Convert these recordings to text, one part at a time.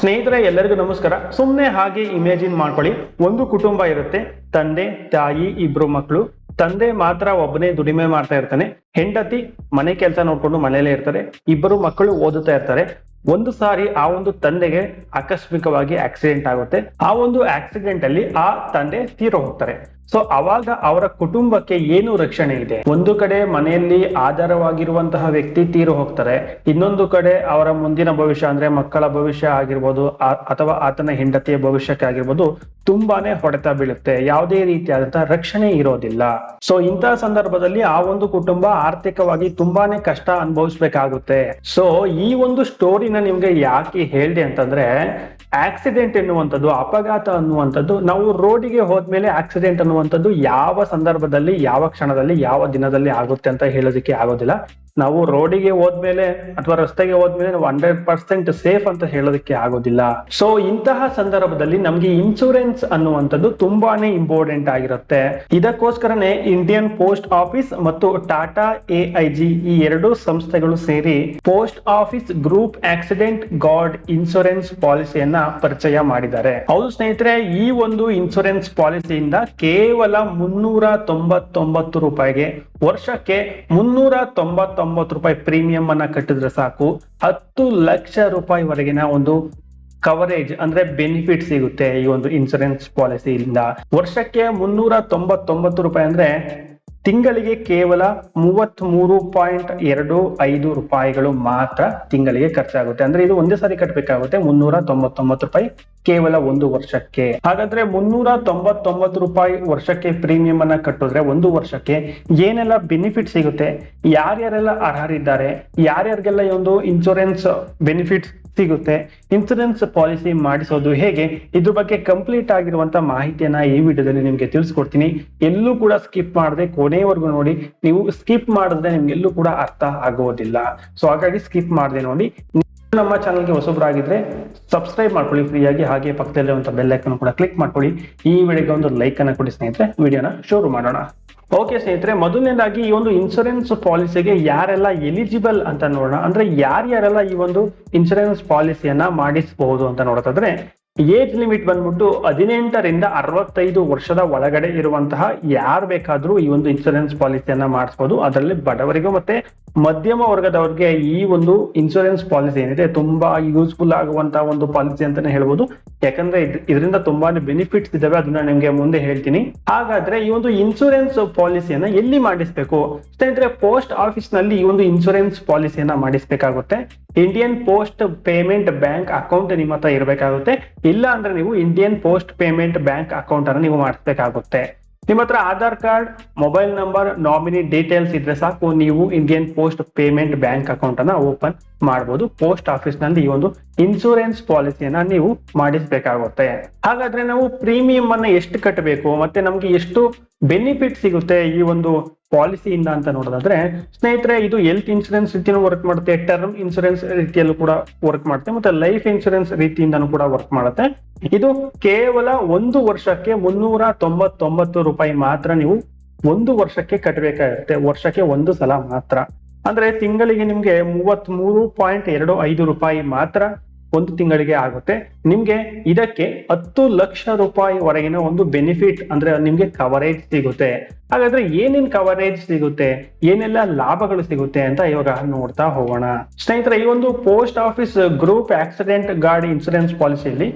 ಸ್ನೇಹಿತರೆ, ಎಲ್ಲರಿಗೂ ನಮಸ್ಕಾರ. ಸುಮ್ಮನೆ ಹಾಗೆ ಇಮೇಜಿನ್ ಮಾಡ್ಕೊಳ್ಳಿ. ಒಂದು ಕುಟುಂಬ ಇರುತ್ತೆ. ತಂದೆ, ತಾಯಿ, ಇಬ್ರು ಮಕ್ಕಳು ತಂದೆ ಮಾತ್ರ ಒಬ್ಬನೇ ದುಡಿಮೆ ಮಾಡ್ತಾ ಇರ್ತಾನೆ. ಹೆಂಡತಿ ಮನೆ ಕೆಲಸ ನೋಡ್ಕೊಂಡು ಮನೆಯಲ್ಲೇ ಇರ್ತಾರೆ. ಇಬ್ಬರು ಮಕ್ಕಳು ಓದುತ್ತಾ ಇರ್ತಾರೆ. ಒಂದು ಸಾರಿ ಆ ಒಂದು ತಂದೆಗೆ ಆಕಸ್ಮಿಕವಾಗಿ ಆಕ್ಸಿಡೆಂಟ್ ಆಗುತ್ತೆ. ಆ ಒಂದು ಆಕ್ಸಿಡೆಂಟ್ ಅಲ್ಲಿ ಆ ತಂದೆ ತೀರ ಹೋಗ್ತಾರೆ. ಸೊ ಅವಾಗ ಅವರ ಕುಟುಂಬಕ್ಕೆ ಏನು ರಕ್ಷಣೆ ಇದೆ? ಒಂದು ಕಡೆ ಮನೆಯಲ್ಲಿ ಆಧಾರವಾಗಿರುವಂತಹ ವ್ಯಕ್ತಿ ತೀರು ಹೋಗ್ತಾರೆ. ಇನ್ನೊಂದು ಕಡೆ ಅವರ ಮುಂದಿನ ಭವಿಷ್ಯ ಅಂದ್ರೆ ಮಕ್ಕಳ ಭವಿಷ್ಯ ಆಗಿರ್ಬೋದು ಅಥವಾ ಆತನ ಹೆಂಡತಿಯ ಭವಿಷ್ಯಕ್ಕೆ ಆಗಿರ್ಬೋದು ತುಂಬಾನೇ ಹೊಡೆತ ಬೀಳುತ್ತೆ. ಯಾವುದೇ ರೀತಿಯಾದಂತಹ ರಕ್ಷಣೆ ಇರೋದಿಲ್ಲ. ಸೊ ಇಂತಹ ಸಂದರ್ಭದಲ್ಲಿ ಆ ಒಂದು ಕುಟುಂಬ ಆರ್ಥಿಕವಾಗಿ ತುಂಬಾನೇ ಕಷ್ಟ ಅನುಭವಿಸ್ಬೇಕಾಗುತ್ತೆ. ಸೊ ಈ ಒಂದು ಸ್ಟೋರಿನ ನಿಮ್ಗೆ ಯಾಕೆ ಹೇಳಿದೆ ಅಂತಂದ್ರೆ ಆಕ್ಸಿಡೆಂಟ್ ಎನ್ನುವಂಥದ್ದು, ಅಪಘಾತ ಅನ್ನುವಂಥದ್ದು, ನಾವು ರೋಡಿಗೆ ಹೋದ್ಮೇಲೆ ಆಕ್ಸಿಡೆಂಟ್ ಅನ್ನುವಂಥದ್ದು ಯಾವ ಸಂದರ್ಭದಲ್ಲಿ, ಯಾವ ಕ್ಷಣದಲ್ಲಿ, ಯಾವ ದಿನದಲ್ಲಿ ಆಗುತ್ತೆ ಅಂತ ಹೇಳೋದಕ್ಕೆ ಆಗೋದಿಲ್ಲ. ನಾವು ರೋಡಿಗೆ ಹೋದ್ಮೇಲೆ ಅಥವಾ ರಸ್ತೆಗೆ ಹೋದ್ಮೇಲೆ ನಾವು ಹಂಡ್ರೆಡ್ ಪರ್ಸೆಂಟ್ ಸೇಫ್ ಅಂತ ಹೇಳೋದಕ್ಕೆ ಆಗೋದಿಲ್ಲ. ಸೊ ಇಂತಹ ಸಂದರ್ಭದಲ್ಲಿ ನಮ್ಗೆ ಇನ್ಶೂರೆನ್ಸ್ ಅನ್ನುವಂಥದ್ದು ತುಂಬಾನೇ ಇಂಪಾರ್ಟೆಂಟ್ ಆಗಿರುತ್ತೆ. ಇದಕ್ಕೋಸ್ಕರನೇ ಇಂಡಿಯನ್ ಪೋಸ್ಟ್ ಆಫೀಸ್ ಮತ್ತು ಟಾಟಾ ಎ ಐ ಜಿ ಈ ಎರಡು ಸಂಸ್ಥೆಗಳು ಸೇರಿ post office group accident guard insurance ಪಾಲಿಸಿಯನ್ನ ಪರಿಚಯ ಮಾಡಿದ್ದಾರೆ. ಹೌದು ಸ್ನೇಹಿತರೆ, ಈ ಒಂದು ಇನ್ಶೂರೆನ್ಸ್ ಪಾಲಿಸಿಯಿಂದ ಕೇವಲ ಮುನ್ನೂರ ತೊಂಬತ್ತೊಂಬತ್ತು ರೂಪಾಯಿಗೆ ವರ್ಷಕ್ಕೆ ಮುನ್ನೂರ ತೊಂಬತ್ತೊಂಬತ್ತು ರೂಪಾಯಿ ಪ್ರೀಮಿಯಂ ಅನ್ನ ಕಟ್ಟಿದ್ರೆ ಸಾಕು. ಹತ್ತು ಲಕ್ಷ ರೂಪಾಯಿವರೆಗಿನ ಒಂದು ಕವರೇಜ್ ಅಂದ್ರೆ ಬೆನಿಫಿಟ್ ಸಿಗುತ್ತೆ ಈ ಒಂದು ಇನ್ಸೂರೆನ್ಸ್ ಪಾಲಿಸಿಯಿಂದ ವರ್ಷಕ್ಕೆ ಮುನ್ನೂರ ತೊಂಬತ್ತೊಂಬತ್ತು ರೂಪಾಯಿ ಅಂದ್ರೆ ತಿಂಗಳಿಗೆ ಕೇವಲ ಮೂವತ್ತ್ ಮೂರು ಪಾಯಿಂಟ್ ಎರಡು ಐದು ರೂಪಾಯಿಗಳು ಮಾತ್ರ ತಿಂಗಳಿಗೆ ಖರ್ಚಾಗುತ್ತೆ. ಅಂದ್ರೆ ಇದು ಒಂದೇ ಸಾರಿ ಕಟ್ಟಬೇಕಾಗುತ್ತೆ ಮುನ್ನೂರ ತೊಂಬತ್ತೊಂಬತ್ತು ರೂಪಾಯಿ ಕೇವಲ ಒಂದು ವರ್ಷಕ್ಕೆ. ಹಾಗಾದ್ರೆ ಮುನ್ನೂರ ತೊಂಬತ್ತೊಂಬತ್ತು ರೂಪಾಯಿ ವರ್ಷಕ್ಕೆ ಪ್ರೀಮಿಯಂ ಅನ್ನ ಕಟ್ಟಿದ್ರೆ ಒಂದು ವರ್ಷಕ್ಕೆ ಏನೆಲ್ಲ ಬೆನಿಫಿಟ್ ಸಿಗುತ್ತೆ? ಯಾರ್ಯಾರೆಲ್ಲ ಅರ್ಹರಿದ್ದಾರೆ? ಯಾರ್ಯಾರಿಗೆಲ್ಲ ಈ ಒಂದು ಇನ್ಶೂರೆನ್ಸ್ ಬೆನಿಫಿಟ್ಸ್ ಸಿಗುತ್ತೆ. ಇನ್ಸೂರೆನ್ಸ್ ಪಾಲಿಸಿ ಮಾಡಿಸೋದು ಹೇಗೆ? ಇದ್ರ ಬಗ್ಗೆ ಕಂಪ್ಲೀಟ್ ಆಗಿರುವಂತ ಮಾಹಿತಿಯನ್ನ ಈ ವಿಡಿಯೋದಲ್ಲಿ ನಿಮ್ಗೆ ತಿಳಿಸ್ಕೊಡ್ತೀನಿ. ಎಲ್ಲೂ ಕೂಡ ಸ್ಕಿಪ್ ಮಾಡದೆ ಕೊನೆವರೆಗೂ ನೋಡಿ. ನೀವು ಸ್ಕಿಪ್ ಮಾಡಿದ್ರೆ ನಿಮ್ಗೆ ಎಲ್ಲೂ ಕೂಡ ಅರ್ಥ ಆಗೋದಿಲ್ಲ. ಸೊ ಹಾಗಾಗಿ ಸ್ಕಿಪ್ ಮಾಡದೆ ನೋಡಿ. ನಮ್ಮ ಚಾನಲ್ಗೆ ಹೊಸಬರಾಗಿದ್ರೆ ಸಬ್ಸ್ಕ್ರೈಬ್ ಮಾಡ್ಕೊಳ್ಳಿ ಫ್ರೀಯಾಗಿ ಹಾಗೆ ಪಕ್ಕದಲ್ಲಿರುವಂತ ಬೆಲ್ ಐಕನ್ ಕೂಡ ಕ್ಲಿಕ್ ಮಾಡ್ಕೊಳ್ಳಿ. ಈ ವಿಡಿಯೋಗೆ ಒಂದು ಲೈಕ್ ಅನ್ನ ಕೊಡಿ ಸ್ನೇಹಿತರೆ. ವಿಡಿಯೋನ ಶುರು ಮಾಡೋಣ. ಓಕೆ ಸ್ನೇಹಿತರೆ, ಮೊದಲನೇದಾಗಿ ಈ ಒಂದು ಇನ್ಶೂರೆನ್ಸ್ ಪಾಲಿಸಿಗೆ ಯಾರೆಲ್ಲ ಎಲಿಜಿಬಲ್ ಅಂತ ನೋಡೋಣ. ಅಂದ್ರೆ ಯಾರ್ಯಾರೆಲ್ಲ ಈ ಒಂದು ಇನ್ಶೂರೆನ್ಸ್ ಪಾಲಿಸಿಯನ್ನ ಮಾಡಿಸಬಹುದು ಅಂತ ನೋಡೋದಾದ್ರೆ ಏಜ್ ಲಿಮಿಟ್ ಬಂದ್ಬಿಟ್ಟು ಹದಿನೆಂಟರಿಂದ ಅರವತ್ತೈದು ವರ್ಷದ ಒಳಗಡೆ ಇರುವಂತಹ ಯಾರು ಬೇಕಾದ್ರೂ ಈ ಒಂದು ಇನ್ಶೂರೆನ್ಸ್ ಪಾಲಿಸಿಯನ್ನ ಮಾಡಿಸಬಹುದು ಅದರಲ್ಲಿ ಬಡವರಿಗೂ ಮತ್ತೆ ಮಧ್ಯಮ ವರ್ಗದವರಿಗೆ ಈ ಒಂದು ಇನ್ಶೂರೆನ್ಸ್ ಪಾಲಿಸಿ ಏನಿದೆ ತುಂಬಾ ಯೂಸ್ಫುಲ್ ಆಗುವಂತಹ ಒಂದು ಪಾಲಿಸಿ ಅಂತಾನೆ ಹೇಳ್ಬೋದು. ಯಾಕಂದ್ರೆ ಇದ್- ಇದರಿಂದ ತುಂಬಾನೇ ಬೆನಿಫಿಟ್ಸ್ ಇದಾವೆ. ಅದನ್ನ ನಿಮ್ಗೆ ಮುಂದೆ ಹೇಳ್ತೀನಿ. ಹಾಗಾದ್ರೆ ಈ ಒಂದು ಇನ್ಶೂರೆನ್ಸ್ ಪಾಲಿಸಿಯನ್ನ ಎಲ್ಲಿ ಮಾಡಿಸ್ಬೇಕು? ಸ್ನೇಹಿತರೆ ಪೋಸ್ಟ್ ಆಫೀಸ್ನಲ್ಲಿ ಈ ಒಂದು ಇನ್ಶೂರೆನ್ಸ್ ಪಾಲಿಸಿಯನ್ನ ಮಾಡಿಸ್ಬೇಕಾಗುತ್ತೆ. Indian post payment bank account ನಿಮ್ಮ ಹತ್ರ ಇರಬೇಕಾಗುತ್ತೆ. ಇಲ್ಲ ಅಂದ್ರೆ ನೀವು Indian post payment bank account ಅನ್ನು ನೀವು ಮಾಡಿಸ್ಬೇಕಾಗುತ್ತೆ. ನಿಮ್ಮ ಹತ್ರ Aadhaar card, mobile number nominee details ಇದ್ರೆ ಸಾಕು. ನೀವು Indian post payment bank account ಅನ್ನ ಓಪನ್ ಮಾಡಬಹುದು ಪೋಸ್ಟ್ ಆಫೀಸ್ನಲ್ಲಿ ಈ ಒಂದು ಇನ್ಸೂರೆನ್ಸ್ ಪಾಲಿಸಿಯನ್ನ ನೀವು ಮಾಡಿಸ್ಬೇಕಾಗುತ್ತೆ. ಹಾಗಾದ್ರೆ ನಾವು ಪ್ರೀಮಿಯಂ ಅನ್ನ ಎಷ್ಟು ಕಟ್ಟಬೇಕು ಮತ್ತೆ ನಮ್ಗೆ ಎಷ್ಟು ಬೆನಿಫಿಟ್ ಸಿಗುತ್ತೆ ಈ ಒಂದು ಪಾಲಿಸಿಯಿಂದ ಅಂತ ನೋಡೋದಾದ್ರೆ, ಸ್ನೇಹಿತರೆ, ಇದು ಹೆಲ್ತ್ ಇನ್ಶೂರೆನ್ಸ್ ರೀತಿಯೂ ವರ್ಕ್ ಮಾಡುತ್ತೆ. ಟರ್ಮ್ ಇನ್ಶೂರೆನ್ಸ್ ರೀತಿಯಲ್ಲೂ ಕೂಡ ವರ್ಕ್ ಮಾಡುತ್ತೆ. ಮತ್ತೆ ಲೈಫ್ ಇನ್ಶೂರೆನ್ಸ್ ರೀತಿಯಿಂದನೂ ಕೂಡ ವರ್ಕ್ ಮಾಡುತ್ತೆ. ಇದು ಕೇವಲ ಒಂದು ವರ್ಷಕ್ಕೆ ಮುನ್ನೂರ ತೊಂಬತ್ತೊಂಬತ್ತು ರೂಪಾಯಿ ಮಾತ್ರ ನೀವು ಒಂದು ವರ್ಷಕ್ಕೆ ಕಟ್ಟಬೇಕಾಗುತ್ತೆ ವರ್ಷಕ್ಕೆ ಒಂದು ಸಲ ಮಾತ್ರ. ಅಂದ್ರೆ ತಿಂಗಳಿಗೆ ನಿಮ್ಗೆ ಮೂವತ್ತ್ ಮೂರು ಪಾಯಿಂಟ್ ಎರಡು ಐದು ರೂಪಾಯಿ ಮಾತ್ರ ಒಂದು ತಿಂಗಳಿಗೆ ಆಗುತ್ತೆ. ನಿಮ್ಗೆ ಇದಕ್ಕೆ ಹತ್ತು ಲಕ್ಷ ರೂಪಾಯಿ ವರೆಗಿನ ಒಂದು ಬೆನಿಫಿಟ್ ಅಂದ್ರೆ ನಿಮ್ಗೆ ಕವರೇಜ್ ಸಿಗುತ್ತೆ. ಹಾಗಾದ್ರೆ ಏನೇನ್ ಕವರೇಜ್ ಸಿಗುತ್ತೆ? ಏನೆಲ್ಲ ಲಾಭಗಳು ಸಿಗುತ್ತೆ ಅಂತ ಇವಾಗ ನೋಡ್ತಾ ಹೋಗೋಣ. ಸ್ನೇಹಿತರೆ, ಈ ಒಂದು post office group accident guard insurance ಪಾಲಿಸಿಯಲ್ಲಿ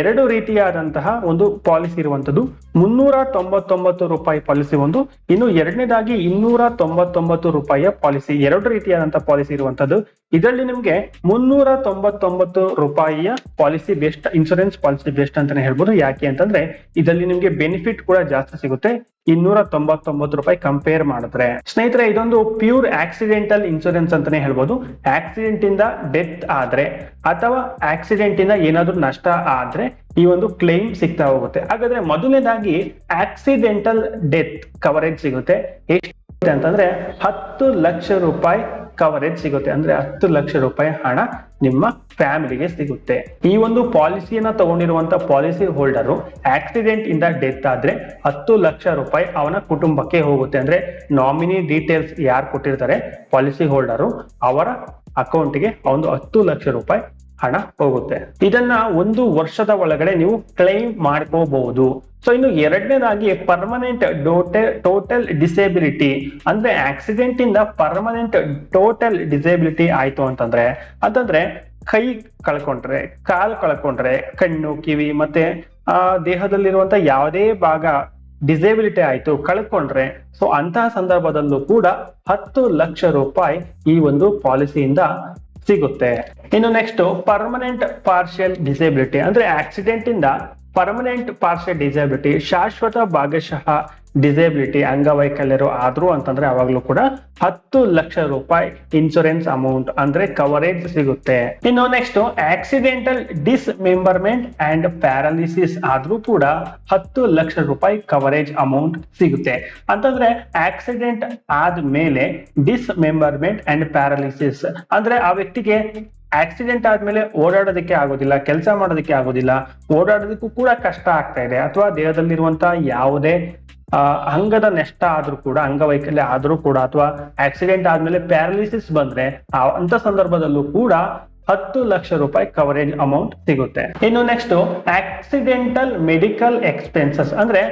ಎರಡು ರೀತಿಯಾದಂತಹ ಒಂದು ಪಾಲಿಸಿ ಇರುವಂತದ್ದು ಮುನ್ನೂರ ತೊಂಬತ್ತೊಂಬತ್ತು ರೂಪಾಯಿ ಪಾಲಿಸಿ ಒಂದು, ಇನ್ನು ಎರಡನೇದಾಗಿ ಇನ್ನೂರ ತೊಂಬತ್ತೊಂಬತ್ತು ರೂಪಾಯಿಯ ಪಾಲಿಸಿ ಎರಡು ರೀತಿಯಾದಂತಹ ಪಾಲಿಸಿ ಇರುವಂತದ್ದು ಇದರಲ್ಲಿ ನಿಮ್ಗೆ ಮುನ್ನೂರ ತೊಂಬತ್ತೊಂಬತ್ತು ರೂಪಾಯಿಯ policy best insurance policy best ಅಂತಾನೆ ಹೇಳ್ಬೋದು. ಯಾಕೆ ಅಂತಂದ್ರೆ ಇದರಲ್ಲಿ ನಿಮ್ಗೆ ಬೆನಿಫಿಟ್ ಕೂಡ ಜಾಸ್ತಿ ಸಿಗುತ್ತೆ. ಇನ್ನೂರ ತೊಂಬತ್ತೊಂಬತ್ತು ರೂಪಾಯಿ ಕಂಪೇರ್ ಮಾಡಿದ್ರೆ. ಸ್ನೇಹಿತರೆ, ಇದೊಂದು ಪ್ಯೂರ್ ಆಕ್ಸಿಡೆಂಟಲ್ ಇನ್ಶೂರೆನ್ಸ್ ಅಂತಾನೆ ಹೇಳ್ಬೋದು. ಆಕ್ಸಿಡೆಂಟ್ ಇಂದ ಡೆತ್ ಆದ್ರೆ ಅಥವಾ ಆಕ್ಸಿಡೆಂಟ್ ಇಂದ ಏನಾದ್ರೂ ನಷ್ಟ ಆದ್ರೆ ಈ ಒಂದು ಕ್ಲೈಮ್ ಸಿಗ್ತಾ ಹೋಗುತ್ತೆ. ಹಾಗಾದ್ರೆ ಮೊದಲನೇದಾಗಿ ಆಕ್ಸಿಡೆಂಟಲ್ ಡೆತ್ ಕವರೇಜ್ ಸಿಗುತ್ತೆ. ಎಷ್ಟು ಅಂತಂದ್ರೆ ಹತ್ತು ಲಕ್ಷ ರೂಪಾಯಿ ಕವರೇಜ್ ಸಿಗುತ್ತೆ ಅಂದ್ರೆ ಹತ್ತು ಲಕ್ಷ ರೂಪಾಯಿ ಹಣ ನಿಮ್ಮ ಫ್ಯಾಮಿಲಿಗೆ ಸಿಗುತ್ತೆ. ಈ ಒಂದು ಪಾಲಿಸಿಯನ್ನ ತಗೊಂಡಿರುವಂತ ಪಾಲಿಸಿ ಹೋಲ್ಡರ್ ಆಕ್ಸಿಡೆಂಟ್ ಇಂದ ಡೆತ್ ಆದ್ರೆ ಹತ್ತು ಲಕ್ಷ ರೂಪಾಯಿ ಅವನ ಕುಟುಂಬಕ್ಕೆ ಹೋಗುತ್ತೆ. ಅಂದ್ರೆ ನಾಮಿನಿ ಡೀಟೇಲ್ಸ್ ಯಾರು ಕೊಟ್ಟಿರ್ತಾರೆ? ಪಾಲಿಸಿ ಹೋಲ್ಡರು ಅವರ ಅಕೌಂಟ್ಗೆ ಒಂದು ಹತ್ತು ಲಕ್ಷ ರೂಪಾಯಿ ಹಣ ಹೋಗುತ್ತೆ. ಇದನ್ನ ಒಂದು ವರ್ಷದ ಒಳಗಡೆ ನೀವು ಕ್ಲೈಮ್ ಮಾಡ್ಕೋಬಹುದು. ಸೊ ಇನ್ನು ಎರಡನೇದಾಗಿ ಪರ್ಮನೆಂಟ್ ಡೋಟೆ ಟೋಟಲ್ ಡಿಸೇಬಿಲಿಟಿ ಅಂದ್ರೆ ಆಕ್ಸಿಡೆಂಟ್ ಇಂದ ಪರ್ಮನೆಂಟ್ ಟೋಟಲ್ ಡಿಸೇಬಿಲಿಟಿ ಆಯ್ತು ಅಂತಂದ್ರೆ ಅಂತಂದ್ರೆ ಕೈ ಕಳ್ಕೊಂಡ್ರೆ, ಕಾಲು ಕಳ್ಕೊಂಡ್ರೆ, ಕಣ್ಣು, ಕಿವಿ ಮತ್ತೆ, ಆ, ದೇಹದಲ್ಲಿರುವಂತ ಯಾವುದೇ ಭಾಗ ಡಿಸೇಬಿಲಿಟಿ ಆಯ್ತು, ಕಳ್ಕೊಂಡ್ರೆ ಸೊ ಅಂತಹ ಸಂದರ್ಭದಲ್ಲೂ ಕೂಡ ಹತ್ತು ಲಕ್ಷ ರೂಪಾಯಿ ಈ ಒಂದು ಪಾಲಿಸಿಯಿಂದ ಸಿಗುತ್ತೆ. ಇನ್ನು ನೆಕ್ಸ್ಟ್ ಪರ್ಮನೆಂಟ್ ಪಾರ್ಷಿಯಲ್ ಡಿಸೇಬಿಲಿಟಿ ಅಂದ್ರೆ ಆಕ್ಸಿಡೆಂಟ್ ಇಂದ ಪರ್ಮನೆಂಟ್ ಪಾರ್ಷಿಯಲ್ ಡಿಸೇಬಿಲಿಟಿ ಶಾಶ್ವತ ಭಾಗಶಃ ಡಿಸೇಬಿಲಿಟಿ ಅಂಗವೈಕಲ್ಯರು ಆದ್ರು ಅಂತಂದ್ರೆ ಅವಾಗ್ಲೂ ಕೂಡ ಹತ್ತು ಲಕ್ಷ ರೂಪಾಯಿ ಇನ್ಶೂರೆನ್ಸ್ ಅಮೌಂಟ್ ಅಂದ್ರೆ ಕವರೇಜ್ ಸಿಗುತ್ತೆ. ಇನ್ನು next accidental dismemberment and paralysis ಆದ್ರೂ ಕೂಡ ಹತ್ತು ಲಕ್ಷ ರೂಪಾಯಿ ಕವರೇಜ್ ಅಮೌಂಟ್ ಸಿಗುತ್ತೆ. ಅಂತಂದ್ರೆ ಆಕ್ಸಿಡೆಂಟ್ ಆದ್ಮೇಲೆ ಡಿಸ್ಮೆಂಬರ್ಮೆಂಟ್ ಅಂಡ್ ಪ್ಯಾರಾಲಿಸಿಸ್ ಅಂದ್ರೆ ಆ ವ್ಯಕ್ತಿಗೆ ಆಕ್ಸಿಡೆಂಟ್ ಆದ್ಮೇಲೆ ಓಡಾಡೋದಕ್ಕೆ ಆಗೋದಿಲ್ಲ, ಕೆಲಸ ಮಾಡೋದಕ್ಕೆ ಆಗೋದಿಲ್ಲ, ಓಡಾಡೋದಕ್ಕೂ ಕೂಡ ಕಷ್ಟ ಆಗ್ತಾ ಇದೆ. ಅಥವಾ ದೇಹದಲ್ಲಿರುವಂತಹ ಯಾವುದೇ ಅಂಗದ ನಷ್ಟ ಆದ್ರೂ ಕೂಡ, ಅಂಗವೈಕಲ್ಯ ಆದ್ರೂ ಕೂಡ, ಅಥವಾ ಆಕ್ಸಿಡೆಂಟ್ ಆದ್ಮೇಲೆ ಪ್ಯಾರಾಲಿಸಿಸ್ ಬಂದ್ರೆ ಅಂತ ಸಂದರ್ಭದಲ್ಲೂ ಕೂಡ ಹತ್ತು ಲಕ್ಷ ರೂಪಾಯಿ ಕವರೇಜ್ ಅಮೌಂಟ್ ಸಿಗುತ್ತೆ. ಇನ್ನು ನೆಕ್ಸ್ಟ್ ಆಕ್ಸಿಡೆಂಟಲ್ ಮೆಡಿಕಲ್ ಎಕ್ಸ್ಪೆನ್ಸಸ್ ಅಂದ್ರೆ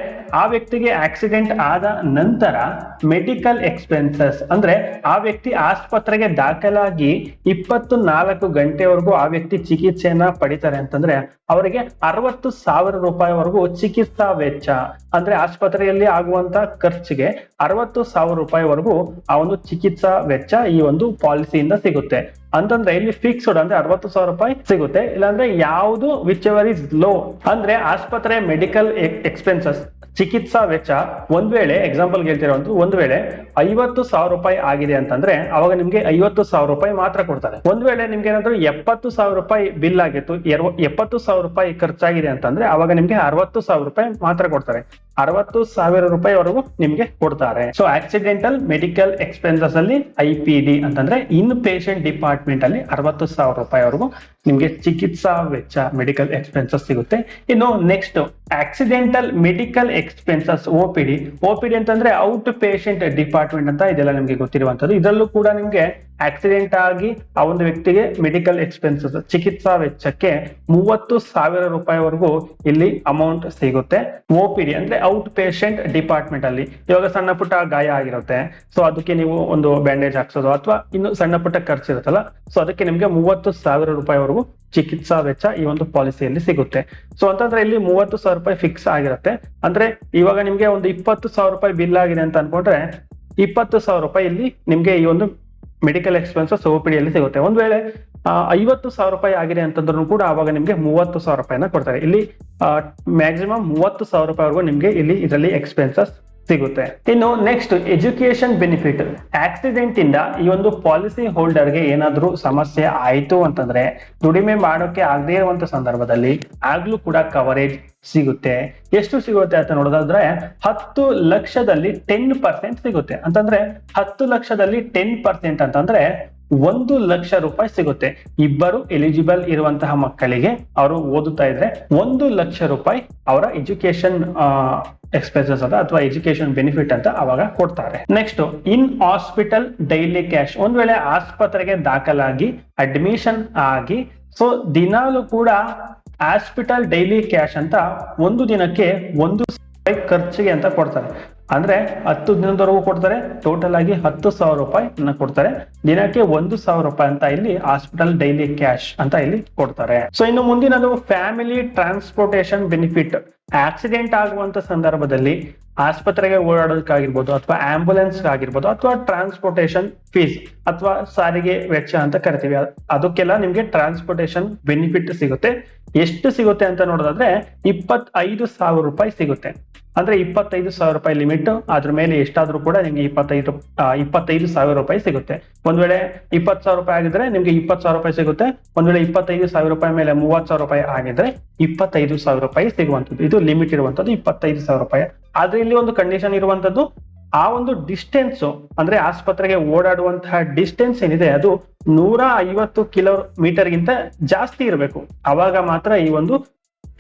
ಆ ವ್ಯಕ್ತಿಗೆ ಆಕ್ಸಿಡೆಂಟ್ ಆದ ನಂತರ ಮೆಡಿಕಲ್ ಎಕ್ಸ್ಪೆನ್ಸಸ್ ಅಂದ್ರೆ ಆ ವ್ಯಕ್ತಿ ಆಸ್ಪತ್ರೆಗೆ ದಾಖಲಾಗಿ ಇಪ್ಪತ್ತು ನಾಲ್ಕು ಗಂಟೆವರೆಗೂ ಆ ವ್ಯಕ್ತಿ ಚಿಕಿತ್ಸೆಯನ್ನ ಪಡಿತಾರೆ ಅಂತಂದ್ರೆ ಅವರಿಗೆ ಅರವತ್ತು ಸಾವಿರ ರೂಪಾಯಿವರೆಗೂ ಚಿಕಿತ್ಸಾ ವೆಚ್ಚ. ಅಂದ್ರೆ ಆಸ್ಪತ್ರೆಯಲ್ಲಿ ಆಗುವಂತ ಖರ್ಚಿಗೆ ಅರವತ್ತು ಸಾವಿರ ರೂಪಾಯಿವರೆಗೂ ಆ ಒಂದು ಚಿಕಿತ್ಸಾ ವೆಚ್ಚ ಈ ಒಂದು ಪಾಲಿಸಿಯಿಂದ ಸಿಗುತ್ತೆ. ಅಂತಂದ್ರೆ ಇಲ್ಲಿ ಫಿಕ್ಸ್ಡ್ ಅಂದ್ರೆ ಅರವತ್ತು ಸಾವಿರ ರೂಪಾಯಿ ಸಿಗುತ್ತೆ. ಇಲ್ಲಾಂದ್ರೆ ಯಾವುದು ವಿಚ್ ಎವರ್ ಇಸ್ ಲೋ ಅಂದ್ರೆ ಆಸ್ಪತ್ರೆ ಮೆಡಿಕಲ್ ಎಕ್ಸ್ಪೆನ್ಸಸ್ ಚಿಕಿತ್ಸಾ ವೆಚ್ಚ, ಒಂದ್ ವೇಳೆ ಎಕ್ಸಾಂಪಲ್ ಹೇಳ್ತಿರೋ ಒಂದು ವೇಳೆ ಐವತ್ತು ಸಾವಿರ ರೂಪಾಯಿ ಆಗಿದೆ ಅಂತಂದ್ರೆ ಅವಾಗ ನಿಮ್ಗೆ ಐವತ್ತು ಸಾವಿರ ರೂಪಾಯಿ ಮಾತ್ರ ಕೊಡ್ತಾರೆ. ಒಂದ್ ವೇಳೆ ನಿಮ್ಗೆ ಏನಾದ್ರು ಎಪ್ಪತ್ತು ಸಾವಿರ ರೂಪಾಯಿ ಬಿಲ್ ಆಗಿತ್ತು ಎಪ್ಪತ್ತು ಸಾವಿರ ರೂಪಾಯಿ ಖರ್ಚಾಗಿದೆ ಅಂತಂದ್ರೆ ಅವಾಗ ನಿಮ್ಗೆ ಅರವತ್ತು ಸಾವಿರ ರೂಪಾಯಿ ಮಾತ್ರ ಕೊಡ್ತಾರೆ. ಅರವತ್ತು ಸಾವಿರ ರೂಪಾಯಿವರೆಗೂ ನಿಮ್ಗೆ ಕೊಡ್ತಾರೆ. ಸೊ ಆಕ್ಸಿಡೆಂಟಲ್ ಮೆಡಿಕಲ್ ಎಕ್ಸ್ಪೆನ್ಸಸ್ ಅಲ್ಲಿ ಐ ಪಿ ಡಿ ಅಂತಂದ್ರೆ ಇನ್ ಪೇಷಂಟ್ ಡಿಪಾರ್ಟ್ಮೆಂಟ್ ಅಲ್ಲಿ ಅರವತ್ತು ಸಾವಿರ ರೂಪಾಯಿವರೆಗೂ ನಿಮ್ಗೆ ಚಿಕಿತ್ಸಾ ವೆಚ್ಚ ಮೆಡಿಕಲ್ ಎಕ್ಸ್ಪೆನ್ಸಸ್ ಸಿಗುತ್ತೆ. ಇನ್ನು next accidental medical expenses O P D O P D ಅಂತಂದ್ರೆ ಔಟ್ ಪೇಷಂಟ್ ಡಿಪಾರ್ಟ್ಮೆಂಟ್ ಅಂತ ಇದೆಲ್ಲ ನಿಮ್ಗೆ ಗೊತ್ತಿರುವಂತದ್ದು ಇದರಲ್ಲೂ ಕೂಡ ನಿಮ್ಗೆ ಆಕ್ಸಿಡೆಂಟ್ ಆಗಿ ಆ ಒಂದು ವ್ಯಕ್ತಿಗೆ ಮೆಡಿಕಲ್ ಎಕ್ಸ್ಪೆನ್ಸಸ್ ಚಿಕಿತ್ಸಾ ವೆಚ್ಚಕ್ಕೆ ಮೂವತ್ತು ಸಾವಿರ ರೂಪಾಯಿವರೆಗೂ ಇಲ್ಲಿ ಅಮೌಂಟ್ ಸಿಗುತ್ತೆ. ಒ ಪಿ ಡಿ ಅಂದ್ರೆ ಔಟ್ ಪೇಷಂಟ್ ಡಿಪಾರ್ಟ್ಮೆಂಟ್ ಅಲ್ಲಿ. ಇವಾಗ ಸಣ್ಣ ಪುಟ್ಟ ಗಾಯ ಆಗಿರುತ್ತೆ. ಸೊ ಅದಕ್ಕೆ ನೀವು ಒಂದು ಬ್ಯಾಂಡೇಜ್ ಹಾಕ್ಸೋದು ಅಥವಾ ಇನ್ನು ಸಣ್ಣ ಪುಟ್ಟ ಖರ್ಚು ಇರುತ್ತಲ್ಲ ಸೊ ಅದಕ್ಕೆ ನಿಮ್ಗೆ ಮೂವತ್ತು ಸಾವಿರ ರೂಪಾಯಿವರೆಗೂ ಚಿಕಿತ್ಸಾ ವೆಚ್ಚ ಈ ಒಂದು ಪಾಲಿಸಿಯಲ್ಲಿ ಸಿಗುತ್ತೆ. ಸೊ ಅಂತಂದ್ರೆ ಇಲ್ಲಿ ಮೂವತ್ತು ಸಾವಿರ ರೂಪಾಯಿ ಫಿಕ್ಸ್ ಆಗಿರುತ್ತೆ. ಅಂದ್ರೆ ಇವಾಗ ನಿಮ್ಗೆ ಒಂದು ಇಪ್ಪತ್ತು ಸಾವಿರ ರೂಪಾಯಿ ಬಿಲ್ ಆಗಿದೆ ಅಂತ ಅನ್ಕೊಂಡ್ರೆ ಇಪ್ಪತ್ತು ಸಾವಿರ ರೂಪಾಯಿ ಇಲ್ಲಿ ನಿಮ್ಗೆ ಈ ಒಂದು ಮೆಡಿಕಲ್ ಎಕ್ಸ್ಪೆನ್ಸಸ್ ಪಿಡಿಯಲ್ಲಿ ಸಿಗುತ್ತೆ. ಒಂದ್ ವೇಳೆ ಐವತ್ತು ಸಾವಿರ ರೂಪಾಯಿ ಆಗಿದೆ ಅಂತಂದ್ರೂ ಕೂಡ ಅವಾಗ ನಿಮಗೆ ಮೂವತ್ತು ಸಾವಿರ ರೂಪಾಯಿನ ಕೊಡ್ತಾರೆ. ಇಲ್ಲಿ ಮ್ಯಾಕ್ಸಿಮಮ್ ಮೂವತ್ತು ಸಾವಿರ ರೂಪಾಯಿವರೆಗೂ ನಿಮಗೆ ಇಲ್ಲಿ ಇದರಲ್ಲಿ ಎಕ್ಸ್ಪೆನ್ಸಸ್ ಸಿಗುತ್ತೆ. ಇನ್ನು ನೆಕ್ಸ್ಟ್ ಎಜುಕೇಶನ್ ಬೆನಿಫಿಟ್ ಆಕ್ಸಿಡೆಂಟ್ ಇಂದ ಈ ಒಂದು ಪಾಲಿಸಿ ಹೋಲ್ಡರ್ಗೆ ಏನಾದ್ರೂ ಸಮಸ್ಯೆ ಆಯ್ತು ಅಂತಂದ್ರೆ ದುಡಿಮೆ ಮಾಡೋಕೆ ಆಗದೇ ಇರುವಂತ ಸಂದರ್ಭದಲ್ಲಿ ಆಗ್ಲೂ ಕೂಡ ಕವರೇಜ್ ಸಿಗುತ್ತೆ. ಎಷ್ಟು ಸಿಗುತ್ತೆ ಅಂತ ನೋಡೋದಾದ್ರೆ ಹತ್ತು ಲಕ್ಷದಲ್ಲಿ ಟೆನ್ ಪರ್ಸೆಂಟ್ ಸಿಗುತ್ತೆ. ಅಂತಂದ್ರೆ ಹತ್ತು ಲಕ್ಷದಲ್ಲಿ ಟೆನ್ ಪರ್ಸೆಂಟ್ ಅಂತಂದ್ರೆ ಒಂದು ಲಕ್ಷ ರೂಪಾಯಿ ಸಿಗುತ್ತೆ. ಇಬ್ಬರು ಎಲಿಜಿಬಲ್ ಇರುವಂತಹ ಮಕ್ಕಳಿಗೆ ಅವರು ಓದುತ್ತಾ ಇದ್ರೆ ಒಂದು ಲಕ್ಷ ರೂಪಾಯಿ ಅವರ ಎಜುಕೇಶನ್ ಎಕ್ಸ್ಪೆನ್ಸಸ್ ಅಂತ ಅಥವಾ ಎಜುಕೇಶನ್ ಬೆನಿಫಿಟ್ ಅಂತ ಅವಾಗ ಕೊಡ್ತಾರೆ. Next in hospital daily cash ಒಂದ್ ವೇಳೆ ಆಸ್ಪತ್ರೆಗೆ ದಾಖಲಾಗಿ ಅಡ್ಮಿಷನ್ ಆಗಿ ಸೊ ದಿನಾಲು ಕೂಡ ಹಾಸ್ಪಿಟಲ್ ಡೈಲಿ ಕ್ಯಾಶ್ ಅಂತ ಒಂದು ದಿನಕ್ಕೆ ಒಂದು ಖರ್ಚಿಗೆ ಅಂತ ಕೊಡ್ತಾರೆ. ಅಂದ್ರೆ ಹತ್ತು ದಿನದವರೆಗೂ ಕೊಡ್ತಾರೆ ಟೋಟಲ್ ಆಗಿ ಹತ್ತು ಸಾವಿರ ರೂಪಾಯಿ ಕೊಡ್ತಾರೆ. ದಿನಕ್ಕೆ ಒಂದು ಸಾವಿರ ರೂಪಾಯಿ ಅಂತ ಇಲ್ಲಿ ಹಾಸ್ಪಿಟಲ್ ಡೈಲಿ ಕ್ಯಾಶ್ ಅಂತ ಇಲ್ಲಿ ಕೊಡ್ತಾರೆ. ಸೊ ಇನ್ನು ಮುಂದಿನದು ಫ್ಯಾಮಿಲಿ ಟ್ರಾನ್ಸ್ಪೋರ್ಟೇಶನ್ ಬೆನಿಫಿಟ್ ಆಕ್ಸಿಡೆಂಟ್ ಆಗುವಂತ ಸಂದರ್ಭದಲ್ಲಿ ಆಸ್ಪತ್ರೆಗೆ ಓಡಾಡೋದಕ್ಕಾಗಿರ್ಬೋದು ಅಥವಾ ಆಂಬುಲೆನ್ಸ್ ಆಗಿರ್ಬೋದು ಅಥವಾ ಟ್ರಾನ್ಸ್ಪೋರ್ಟೇಶನ್ ಫೀಸ್ ಅಥವಾ ಸಾರಿಗೆ ವೆಚ್ಚ ಅಂತ ಕರಿತೀವಿ. ಅದಕ್ಕೆಲ್ಲ ನಿಮ್ಗೆ ಟ್ರಾನ್ಸ್ಪೋರ್ಟೇಶನ್ ಬೆನಿಫಿಟ್ ಸಿಗುತ್ತೆ. ಎಷ್ಟು ಸಿಗುತ್ತೆ ಅಂತ ನೋಡೋದಾದ್ರೆ ಇಪ್ಪತ್ತೈದು ಸಾವಿರ ರೂಪಾಯಿ ಸಿಗುತ್ತೆ. ಅಂದ್ರೆ ಇಪ್ಪತ್ತೈದು ಸಾವಿರ ರೂಪಾಯಿ ಲಿಮಿಟ್ ಅದ್ರ ಮೇಲೆ ಎಷ್ಟಾದ್ರೂ ಕೂಡ ನಿಮ್ಗೆ ಇಪ್ಪತ್ತೈದು ಇಪ್ಪತ್ತೈದು ಸಾವಿರ ರೂಪಾಯಿ ಸಿಗುತ್ತೆ. ಒಂದ್ ವೇಳೆ ಇಪ್ಪತ್ತು ಸಾವಿರ ರೂಪಾಯಿ ಆಗಿದ್ರೆ ನಿಮ್ಗೆ ಇಪ್ಪತ್ತು ಸಾವಿರ ರೂಪಾಯಿ ಸಿಗುತ್ತೆ. ಒಂದ್ ವೇಳೆ ಇಪ್ಪತ್ತೈದು ಸಾವಿರ ರೂಪಾಯಿ ಮೇಲೆ ಮೂವತ್ತು ಸಾವಿರ ರೂಪಾಯಿ ಆಗಿದ್ರೆ ಇಪ್ಪತ್ತೈದು ಸಾವಿರ ರೂಪಾಯಿ ಸಿಗುವಂತದ್ದು ಇದು ಲಿಮಿಟ್ ಇರುವಂತದ್ದು ಇಪ್ಪತ್ತೈದು ಸಾವಿರ ರೂಪಾಯಿ. ಆದ್ರೆ ಇಲ್ಲಿ ಒಂದು ಕಂಡೀಷನ್ ಇರುವಂತದ್ದು ಆ ಒಂದು ಡಿಸ್ಟೆನ್ಸ್ ಅಂದ್ರೆ ಆಸ್ಪತ್ರೆಗೆ ಓಡಾಡುವಂತಹ ಡಿಸ್ಟೆನ್ಸ್ ಏನಿದೆ, ಅದು ನೂರ ಐವತ್ತು ಕಿಲೋಮೀಟರ್ಗಿಂತ ಜಾಸ್ತಿ ಇರಬೇಕು. ಅವಾಗ ಮಾತ್ರ ಈ ಒಂದು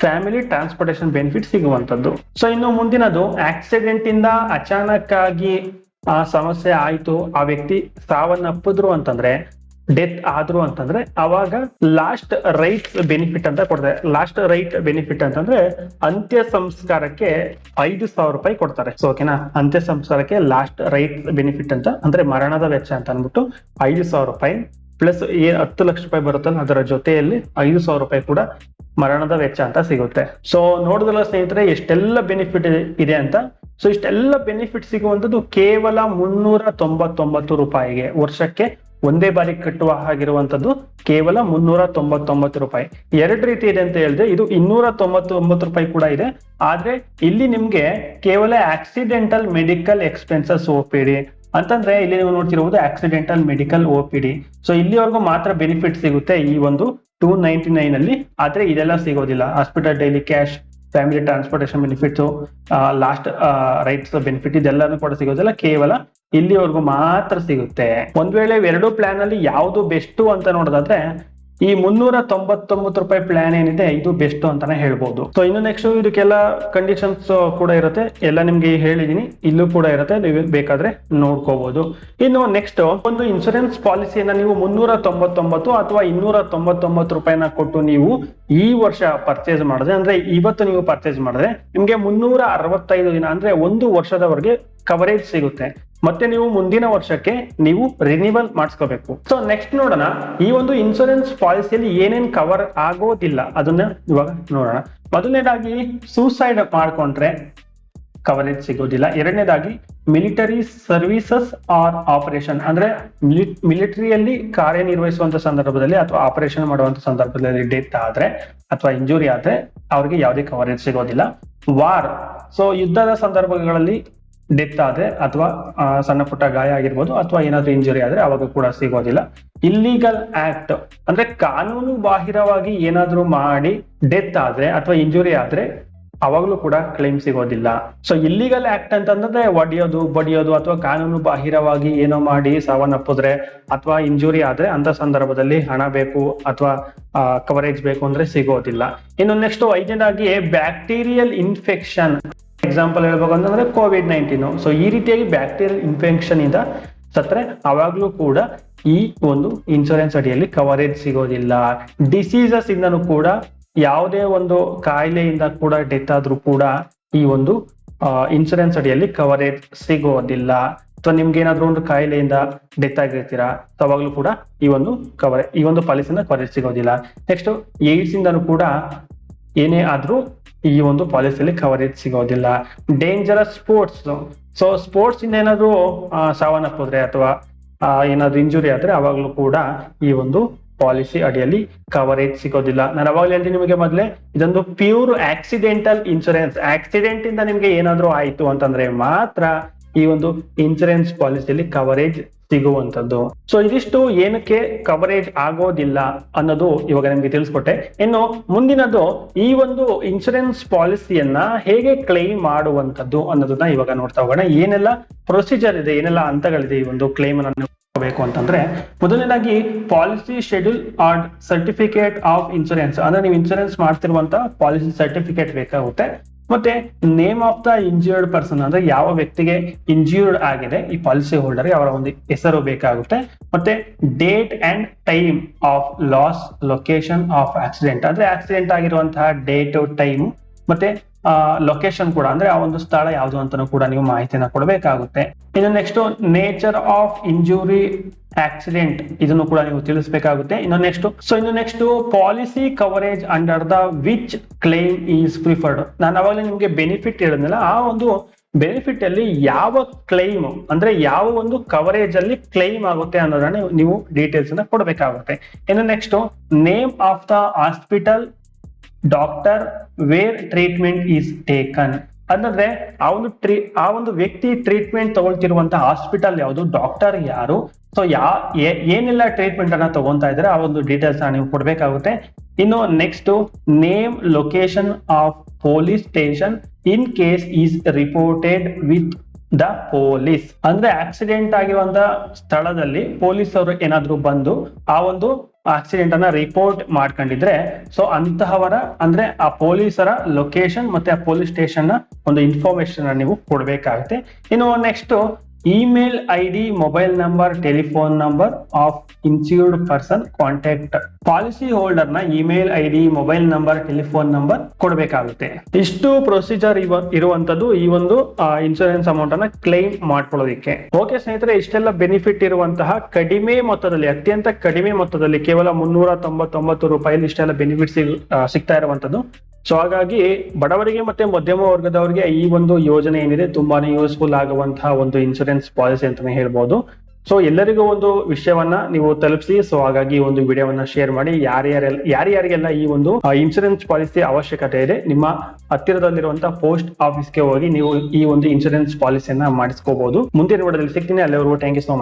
ಫ್ಯಾಮಿಲಿ ಟ್ರಾನ್ಸ್ಪೋರ್ಟೇಷನ್ ಬೆನಿಫಿಟ್ ಸಿಗುವಂತದ್ದು ಸೊ ಇನ್ನು ಮುಂದಿನದು ಆಕ್ಸಿಡೆಂಟ್ ಇಂದ ಅಚಾನಕ್ ಆಗಿ ಆ ಸಮಸ್ಯೆ ಆಯ್ತು, ಆ ವ್ಯಕ್ತಿ ಸಾವನ್ನಪ್ಪಿದ್ರು ಅಂತಂದ್ರೆ ಡೆತ್ ಆದ್ರು ಅಂತಂದ್ರೆ, ಅವಾಗ ಲಾಸ್ಟ್ ರೈಟ್ ಬೆನಿಫಿಟ್ ಅಂತ ಕೊಡ್ತಾರೆ ಲಾಸ್ಟ್ ರೈಟ್ ಬೆನಿಫಿಟ್ ಅಂತಂದ್ರೆ ಅಂತ್ಯ ಸಂಸ್ಕಾರಕ್ಕೆ ಐದು ಸಾವಿರ ರೂಪಾಯಿ ಕೊಡ್ತಾರೆ. ಸೊ ಓಕೆನಾ ಅಂತ್ಯ ಸಂಸ್ಕಾರಕ್ಕೆ ಲಾಸ್ಟ್ ರೈಟ್ ಬೆನಿಫಿಟ್ ಅಂತ, ಅಂದ್ರೆ ಮರಣದ ವೆಚ್ಚ ಅಂತ ಅಂದ್ಬಿಟ್ಟು ಐದು ಸಾವಿರ ರೂಪಾಯಿ ಪ್ಲಸ್ ಏನ್ ಹತ್ತು ಲಕ್ಷ ರೂಪಾಯಿ ಬರುತ್ತಲ್ಲ ಅದರ ಜೊತೆಯಲ್ಲಿ ಐದು ಸಾವಿರ ರೂಪಾಯಿ ಕೂಡ ಮರಣದ ವೆಚ್ಚ ಅಂತ ಸಿಗುತ್ತೆ. ಸೊ ನೋಡಿದ್ರಲ್ಲ ಸ್ನೇಹಿತರೆ ಎಷ್ಟೆಲ್ಲ ಬೆನಿಫಿಟ್ ಇದೆ ಅಂತ. ಸೊ ಇಷ್ಟೆಲ್ಲ ಬೆನಿಫಿಟ್ ಸಿಗುವಂತದ್ದು ಕೇವಲ ಮುನ್ನೂರ ತೊಂಬತ್ತೊಂಬತ್ತು ರೂಪಾಯಿಗೆ. ವರ್ಷಕ್ಕೆ ಒಂದೇ ಬಾರಿ ಕಟ್ಟುವ ಹಾಗಿರುವಂತದ್ದು ಕೇವಲ ಮುನ್ನೂರ ತೊಂಬತ್ತೊಂಬತ್ತು ರೂಪಾಯಿ. ಎರಡು ರೀತಿ ಇದೆ ಅಂತ ಹೇಳಿದ್ರೆ, ಇದು ಇನ್ನೂರ ತೊಂಬತ್ತೊಂಬತ್ತು ರೂಪಾಯಿ ಕೂಡ ಇದೆ. ಆದ್ರೆ ಇಲ್ಲಿ ನಿಮ್ಗೆ ಕೇವಲ accidental medical expenses O P D ಅಂತಂದ್ರೆ ಇಲ್ಲಿ ನೀವು ನೋಡ್ತಿರುವುದು accidental medical O P D so ಇಲ್ಲಿವರೆಗೂ ಮಾತ್ರ ಬೆನಿಫಿಟ್ ಸಿಗುತ್ತೆ ಈ ಒಂದು ಟೂ ನೈಂಟಿ ನೈನ್ ಅಲ್ಲಿ. ಆದ್ರೆ ಇದೆಲ್ಲ ಸಿಗೋದಿಲ್ಲ. Hospital daily cash family transportation benefits last rites benefit ಇದೆಲ್ಲಾನು ಕೂಡ ಸಿಗೋದಿಲ್ಲ. ಕೇವಲ ಇಲ್ಲಿವರೆಗೂ ಮಾತ್ರ ಸಿಗುತ್ತೆ. ಒಂದ್ ವೇಳೆ ಎರಡು ಪ್ಲಾನ್ ಅಲ್ಲಿ ಯಾವ್ದು ಬೆಸ್ಟ್ ಅಂತ ನೋಡೋದಾದ್ರೆ ಈ ಮುನ್ನೂರ ತೊಂಬತ್ತೊಂಬತ್ತು ರೂಪಾಯಿ ಪ್ಲಾನ್ ಏನಿದೆ, ಇದು ಬೆಸ್ಟ್ ಅಂತಾನೆ ಹೇಳ್ಬೋದು. ಸೊ ಇನ್ನು ನೆಕ್ಸ್ಟ್ ಇದಕ್ಕೆಲ್ಲ ಕಂಡೀಷನ್ಸ್ ಕೂಡ ಇರುತ್ತೆ. ಎಲ್ಲ ನಿಮ್ಗೆ ಹೇಳಿದೀನಿ. ಇಲ್ಲೂ ಕೂಡ ಇರುತ್ತೆ. ನೀವು ಬೇಕಾದ್ರೆ ನೋಡ್ಕೋಬಹುದು ಇನ್ನು ನೆಕ್ಸ್ಟ್ ಒಂದು ಇನ್ಸೂರೆನ್ಸ್ ಪಾಲಿಸಿಯನ್ನ ನೀವು ಮುನ್ನೂರ ತೊಂಬತ್ತೊಂಬತ್ತು ಅಥವಾ ಇನ್ನೂರ ತೊಂಬತ್ತೊಂಬತ್ತು ರೂಪಾಯಿನ ಕೊಟ್ಟು ನೀವು ಈ ವರ್ಷ ಪರ್ಚೇಸ್ ಮಾಡಿದ್ರೆ, ಅಂದ್ರೆ ಇವತ್ತು ನೀವು ಪರ್ಚೇಸ್ ಮಾಡಿದ್ರೆ, ನಿಮ್ಗೆ ಮುನ್ನೂರ ಅರವತ್ತೈದು ದಿನ, ಅಂದ್ರೆ ಒಂದು ವರ್ಷದವರೆಗೆ ಕವರೇಜ್ ಸಿಗುತ್ತೆ. ಮತ್ತೆ ನೀವು ಮುಂದಿನ ವರ್ಷಕ್ಕೆ ನೀವು ರಿನಿವಲ್ ಮಾಡಿಸ್ಕೋಬೇಕು. ಸೊ ನೆಕ್ಸ್ಟ್ ನೋಡೋಣ. ಈ ಒಂದು ಇನ್ಶೂರೆನ್ಸ್ ಪಾಲಿಸಿಯಲ್ಲಿ ಏನೇನ್ ಕವರ್ ಆಗೋದಿಲ್ಲ. ಅದನ್ನ ಇವಾಗ ನೋಡೋಣ. ಮೊದಲನೇದಾಗಿ ಸೂಸೈಡ್ ಮಾಡ್ಕೊಂಡ್ರೆ ಕವರೇಜ್ ಸಿಗೋದಿಲ್ಲ. ಎರಡನೇದಾಗಿ ಮಿಲಿಟರಿ ಸರ್ವಿಸಸ್ ಆರ್ ಆಪರೇಷನ್ ಅಂದ್ರೆ ಮಿಲಿಟರಿಯಲ್ಲಿ ಕಾರ್ಯನಿರ್ವಹಿಸುವಂತ ಸಂದರ್ಭದಲ್ಲಿ ಅಥವಾ ಆಪರೇಷನ್ ಮಾಡುವಂತ ಸಂದರ್ಭದಲ್ಲಿ ಡೆತ್ ಆದ್ರೆ ಅಥವಾ ಇಂಜುರಿ ಆದ್ರೆ ಅವ್ರಿಗೆ ಯಾವುದೇ ಕವರೇಜ್ ಸಿಗೋದಿಲ್ಲ. ವಾರ್ ಸೊ ಯುದ್ಧದ ಸಂದರ್ಭಗಳಲ್ಲಿ ಡೆತ್ ಆದ್ರೆ ಅಥವಾ ಸಣ್ಣ ಪುಟ್ಟ ಗಾಯ ಆಗಿರ್ಬೋದು ಅಥವಾ ಏನಾದ್ರೂ ಇಂಜುರಿ ಆದ್ರೆ ಅವಾಗ ಕೂಡ ಸಿಗೋದಿಲ್ಲ. ಇಲ್ಲಿಗಲ್ ಆಕ್ಟ್ ಅಂದ್ರೆ ಕಾನೂನು ಬಾಹಿರವಾಗಿ ಏನಾದ್ರೂ ಮಾಡಿ ಡೆತ್ ಆದ್ರೆ ಅಥವಾ ಇಂಜುರಿ ಆದ್ರೆ ಅವಾಗಲೂ ಕೂಡ ಕ್ಲೈಮ್ ಸಿಗೋದಿಲ್ಲ. ಸೊ ಇಲ್ಲಿಗಲ್ ಆಕ್ಟ್ ಅಂತಂದ್ರೆ ಒಡೆಯೋದು, ಬಡಿಯೋದು ಅಥವಾ ಕಾನೂನು ಬಾಹಿರವಾಗಿ ಏನೋ ಮಾಡಿ ಸಾವನ್ನಪ್ಪಿದ್ರೆ ಅಥವಾ ಇಂಜುರಿ ಆದ್ರೆ ಅಂತ ಸಂದರ್ಭದಲ್ಲಿ ಹಣ ಬೇಕು ಅಥವಾ ಕವರೇಜ್ ಬೇಕು ಅಂದ್ರೆ ಸಿಗೋದಿಲ್ಲ. ಇನ್ನು ನೆಕ್ಸ್ಟ್ ಐದನೇದಾಗಿ ಬ್ಯಾಕ್ಟೀರಿಯಲ್ ಇನ್ಫೆಕ್ಷನ್ ಎಕ್ಸಾಂಪಲ್ ಹೇಳ್ಬೇಕು ಅಂತಂದ್ರೆ ಕೋವಿಡ್ ನೈನ್ಟೀನ್ ಸೊ ಈ ರೀತಿಯಾಗಿ ಬ್ಯಾಕ್ಟೀರಿಯಲ್ ಇನ್ಫೆಕ್ಷನ್ ಇಂದ ಸತ್ರೆ ಅವಾಗ್ಲೂ ಕೂಡ ಈ ಒಂದು ಇನ್ಶೂರೆನ್ಸ್ ಅಡಿಯಲ್ಲಿ ಕವರೇಜ್ ಸಿಗೋದಿಲ್ಲ. ಡಿಸೀಸಸ್ ಇಂದನು ಕೂಡ ಯಾವುದೇ ಒಂದು ಕಾಯಿಲೆಯಿಂದ ಕೂಡ ಡೆತ್ ಆದ್ರೂ ಕೂಡ ಈ ಒಂದು ಇನ್ಶೂರೆನ್ಸ್ ಅಡಿಯಲ್ಲಿ ಕವರೇಜ್ ಸಿಗೋದಿಲ್ಲ. ಅಥವಾ ನಿಮ್ಗೆ ಏನಾದ್ರು ಒಂದು ಕಾಯಿಲೆಯಿಂದ ಡೆತ್ ಆಗಿರ್ತೀರಾ? ಅವಾಗ್ಲೂ ಕೂಡ ಈ ಒಂದು ಕವರೇಜ್ ಈ ಒಂದು ಪಾಲಿಸಿಯಿಂದ ಕವರೇಜ್ ಸಿಗೋದಿಲ್ಲ. ನೆಕ್ಸ್ಟ್ ಏಡ್ಸ್ ಇಂದನು ಕೂಡ ಏನೇ ಆದ್ರೂ ಈ ಒಂದು ಪಾಲಿಸಿಯಲ್ಲಿ ಕವರೇಜ್ ಸಿಗೋದಿಲ್ಲ. ಡೇಂಜರಸ್ ಸ್ಪೋರ್ಟ್ಸ್ ಸೊ ಸ್ಪೋರ್ಟ್ಸ್ ಇಂದ ಏನಾದ್ರು ಸಾವನ್ನಪ್ಪಿದ್ರೆ ಅಥವಾ ಏನಾದ್ರು ಇಂಜುರಿ ಆದ್ರೆ ಅವಾಗ್ಲೂ ಕೂಡ ಈ ಒಂದು ಪಾಲಿಸಿ ಅಡಿಯಲ್ಲಿ ಕವರೇಜ್ ಸಿಗೋದಿಲ್ಲ. ನಾನು ಅವಾಗಲೇ ಹೇಳ್ತೀನಿ ನಿಮಗೆ ಮೊದಲೇ, ಇದೊಂದು ಪ್ಯೂರ್ ಆಕ್ಸಿಡೆಂಟಲ್ ಇನ್ಶೂರೆನ್ಸ್ ಆಕ್ಸಿಡೆಂಟ್ ಇಂದ ನಿಮ್ಗೆ ಏನಾದ್ರೂ ಆಯ್ತು ಅಂತಂದ್ರೆ ಮಾತ್ರ ಈ ಒಂದು ಇನ್ಶೂರೆನ್ಸ್ ಪಾಲಿಸಿಯಲ್ಲಿ ಕವರೇಜ್ ಸಿಗುವಂತದ್ದು ಸೊ ಇದಿಷ್ಟು ಏನಕ್ಕೆ ಕವರೇಜ್ ಆಗೋದಿಲ್ಲ ಅನ್ನೋದು ಇವಾಗ ನಿಮ್ಗೆ ತಿಳಿಸ್ಕೊಟ್ಟೆ. ಇನ್ನು ಮುಂದಿನದು ಈ ಒಂದು ಇನ್ಶೂರೆನ್ಸ್ ಪಾಲಿಸಿಯನ್ನ ಹೇಗೆ ಕ್ಲೈಮ್ ಮಾಡುವಂತದ್ದು ಅನ್ನೋದನ್ನ ಇವಾಗ ನೋಡ್ತಾ ಹೋಗೋಣ. ಏನೆಲ್ಲ ಪ್ರೊಸೀಜರ್ ಇದೆ, ಏನೆಲ್ಲ ಹಂತಗಳಿದೆ ಈ ಒಂದು ಕ್ಲೈಮ್ ಅನ್ನು ಬೇಕು ಅಂತಂದ್ರೆ, ಮೊದಲನೇದಾಗಿ policy schedule or certificate of insurance ಅಂದ್ರೆ ನೀವು ಇನ್ಶೂರೆನ್ಸ್ ಮಾಡ್ತಿರುವಂತ ಪಾಲಿಸಿ ಸರ್ಟಿಫಿಕೇಟ್ ಬೇಕಾಗುತ್ತೆ. ಮತ್ತೆ name of the injured person ಅಂದ್ರೆ ಯಾವ ವ್ಯಕ್ತಿಗೆ ಇಂಜ್ಯೂರ್ಡ್ ಆಗಿದೆ, ಈ ಪಾಲಿಸಿ ಹೋಲ್ಡರ್ ಅವರ ಒಂದು ಹೆಸರು ಬೇಕಾಗುತ್ತೆ. ಮತ್ತೆ date and time of loss location of accident ಅಂದ್ರೆ ಆಕ್ಸಿಡೆಂಟ್ ಆಗಿರುವಂತಹ ಡೇಟ್ ಟೈಮ್ ಮತ್ತೆ ಲೊಕೇಶನ್ ಕೂಡ ಅಂದ್ರೆ ಆ ಒಂದು ಸ್ಥಳ ಯಾವುದು ಅಂತ ಕೂಡ ನೀವು ಮಾಹಿತಿನ ಕೊಡಬೇಕಾಗುತ್ತೆ. ಇನ್ನು next nature of injury accident ಇದನ್ನು ಕೂಡ ನೀವು ತಿಳಿಸಬೇಕಾಗುತ್ತೆ. ಇನ್ನು ನೆಕ್ಸ್ಟ್ ಸೊ ಇನ್ನು next policy coverage under the which claim is preferred ನಾನು ಅವಾಗಲೇ ನಿಮಗೆ ಬೆನಿಫಿಟ್ ಹೇಳಿದ್ನಲ್ಲ, ಆ ಒಂದು ಬೆನಿಫಿಟ್ ಅಲ್ಲಿ ಯಾವ ಕ್ಲೈಮ್ ಅಂದ್ರೆ ಯಾವ ಒಂದು ಕವರೇಜ್ ಅಲ್ಲಿ ಕ್ಲೈಮ್ ಆಗುತ್ತೆ ಅನ್ನೋದನ್ನ ನೀವು- ಡೀಟೇಲ್ಸ್ ಅನ್ನ ಕೊಡಬೇಕಾಗುತ್ತೆ. ಇನ್ನು next name of the hospital doctor where treatment is taken ಅಂದ್ರೆ ಆ ಒಂದು ಟ್ರೀ ಆ ಒಂದು ವ್ಯಕ್ತಿ ಟ್ರೀಟ್ಮೆಂಟ್ ತಗೊಳ್ತಿರುವಂತಹ ಹಾಸ್ಪಿಟಲ್ ಯಾವುದು? ಡಾಕ್ಟರ್ ಯಾರು? ಸೊ ಯಾ ಏನೆಲ್ಲ ಟ್ರೀಟ್ಮೆಂಟ್ ಅನ್ನ ತಗೊಂತಾ ಇದ್ರೆ ಆ ಒಂದು ಡೀಟೇಲ್ಸ್ ನೀವು ಕೊಡ್ಬೇಕಾಗುತ್ತೆ. ಇನ್ನು next name location of police station in case is reported with the police ಅಂದ್ರೆ ಆಕ್ಸಿಡೆಂಟ್ ಆಗಿರುವಂತ ಸ್ಥಳದಲ್ಲಿ ಪೊಲೀಸ್ ಅವರು ಏನಾದ್ರು ಬಂದು ಆ ಒಂದು ಆಕ್ಸಿಡೆಂಟ್ ಅನ್ನ ರಿಪೋರ್ಟ್ ಮಾಡ್ಕೊಂಡಿದ್ರೆ ಸೊ ಅಂತಹವರ, ಅಂದ್ರೆ ಆ ಪೊಲೀಸರ ಲೊಕೇಶನ್ ಮತ್ತೆ ಆ ಪೊಲೀಸ್ ಸ್ಟೇಷನ್ನ ಒಂದು ಇನ್ಫಾರ್ಮೇಶನ್ ನೀವು ಕೊಡ್ಬೇಕಾಗುತ್ತೆ. ಇನ್ನು next email I D mobile number telephone number of insured person contact policy ಹೋಲ್ಡರ್ನ email I D mobile number telephone number ಕೊಡಬೇಕಾಗುತ್ತೆ. ಇಷ್ಟು ಪ್ರೊಸೀಜರ್ ಇರುವಂತದ್ದು ಈ ಒಂದು ಇನ್ಶೂರೆನ್ಸ್ ಅಮೌಂಟ್ ಅನ್ನ ಕ್ಲೈಮ್ ಮಾಡ್ಕೊಳ್ಳೋದಿಕ್ಕೆ. ಓಕೆ ಸ್ನೇಹಿತರೆ, ಇಷ್ಟೆಲ್ಲ ಬೆನಿಫಿಟ್ ಇರುವಂತಹ ಕಡಿಮೆ ಮೊತ್ತದಲ್ಲಿ, ಅತ್ಯಂತ ಕಡಿಮೆ ಮೊತ್ತದಲ್ಲಿ ಕೇವಲ ಮುನ್ನೂರ ತೊಂಬತ್ತೊಂಬತ್ತು ರೂಪಾಯಿ ಇಷ್ಟೆಲ್ಲ ಬೆನಿಫಿಟ್ ಸಿಗ್ತಾ ಇರುವಂತದ್ದು. ಸೊ ಹಾಗಾಗಿ ಬಡವರಿಗೆ ಮತ್ತೆ ಮಧ್ಯಮ ವರ್ಗದವರಿಗೆ ಈ ಒಂದು ಯೋಜನೆ ಏನಿದೆ ತುಂಬಾನೇ ಯೂಸ್ಫುಲ್ ಆಗುವಂತಹ ಒಂದು ಇನ್ಸೂರೆನ್ಸ್ ಪಾಲಿಸಿ ಅಂತಾನೆ ಹೇಳ್ಬೋದು. ಸೊ ಎಲ್ಲರಿಗೂ ಒಂದು ವಿಷಯವನ್ನ ನೀವು ತಲುಪಿಸಿ. ಸೊ ಹಾಗಾಗಿ ಒಂದು ವಿಡಿಯೋವನ್ನ ಶೇರ್ ಮಾಡಿ. ಯಾರ್ಯಾರೆಲ್ಲ ಯಾರ್ಯಾರಿಗೆಲ್ಲ ಈ ಒಂದು ಇನ್ಸೂರೆನ್ಸ್ ಪಾಲಿಸಿ ಅವಶ್ಯಕತೆ ಇದೆ, ನಿಮ್ಮ ಹತ್ತಿರದಲ್ಲಿರುವಂತಹ ಪೋಸ್ಟ್ ಆಫೀಸ್ಗೆ ಹೋಗಿ ನೀವು ಈ ಒಂದು ಇನ್ಸೂರೆನ್ಸ್ ಪಾಲಿಸಿಯನ್ನ ಮಾಡಿಸ್ಕೋಬಹುದು ಮುಂದಿನ ವಿಡಿಯೋದಲ್ಲಿ ಸಿಗ್ತೀನಿ. ಅಲ್ಲಿವರೆಗೂ ಥ್ಯಾಂಕ್ ಯು ಸೊ ಮಚ್